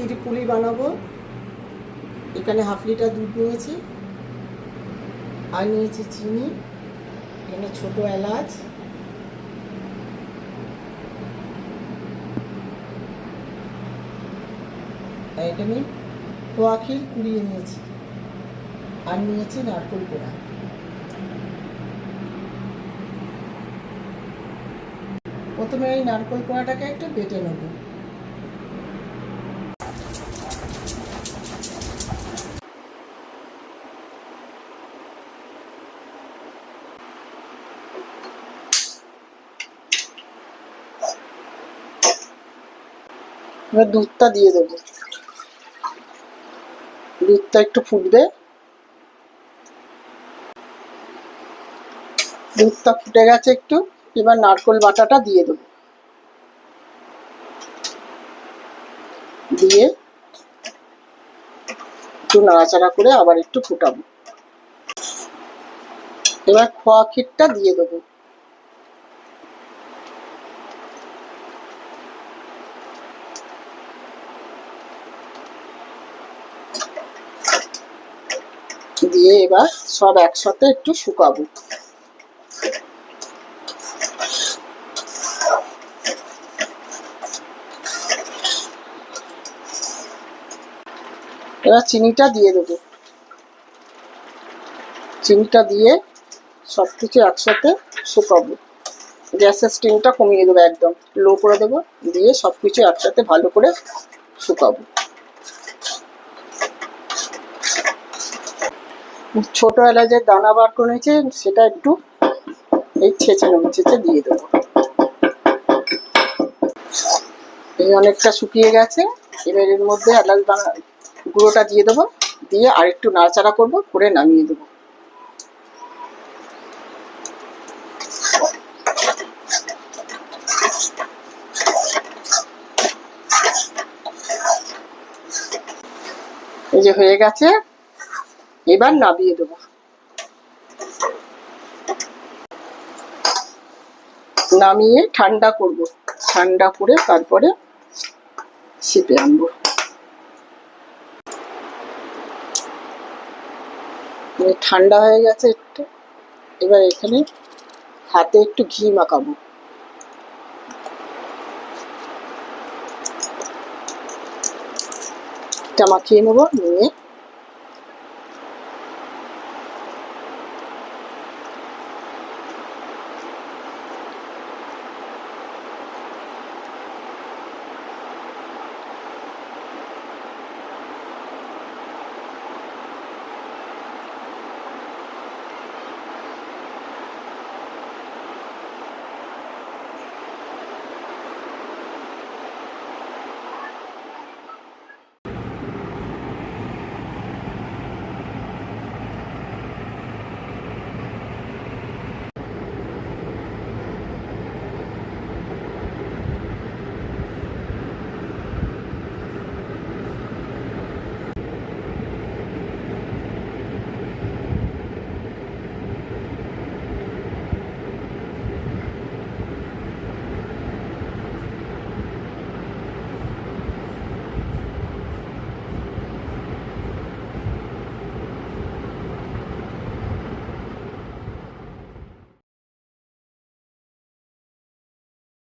ক্ষীর পুলি বানাবো। এখানে হাফ লিটার দুধ নিয়েছি। আর নিয়েছি চিনি। এখানে ছোট এলাচ। এখানে খোয়া ক্ষীর কুড়িয়ে নিয়েছি। আর নিয়েছি নারকোল কোড়া। প্রথমে এই নারকোল কোড়াটাকে একটু বেটে নেব। দুধটা দিয়ে দেবো। দুধটা একটু ফুটবে। দুধটা ফুটে গেছে একটু। এবার নারকোল বাটাটা দিয়ে দেবো। দিয়ে একটু নাড়াচাড়া করে আবার একটু ফুটাবো। এবার খোয়া ক্ষীরটা দিয়ে দেবো। দিয়ে এবার সব একসাথে একটু শুকাবো। এবার চিনিটা দিয়ে দেবো। চিনিটা দিয়ে সব কিছু একসাথে শুকাবো। গ্যাসের স্টিমটা কমিয়ে দেবো একদম। লো করে দেবো। দিয়ে সব কিছু একসাথে ভালো করে শুকাবো। ছোট এলাচের দানা বার করে নিয়েছে, সেটা একটু এই ছেঁচে নেব, ছেঁচে দিয়ে দেবো। এই অনেকটা শুকিয়ে গেছে। এবার এর মধ্যে এলাচ দানা গুঁড়োটা দিয়ে দেবো, দিয়ে আর একটু নাড়াচাড়া করব, করে নামিয়ে দেবো। এই যে হয়ে গেছে, এবার নামিয়ে দেবো। নামিয়ে ঠান্ডা করব, ঠান্ডা করে তারপরে শিপে আনব এই ঠান্ডা হয়ে গেছে একটু। এবার এখানে হাতে একটু ঘি মাখাবো। মাখিয়ে নেব নিয়ে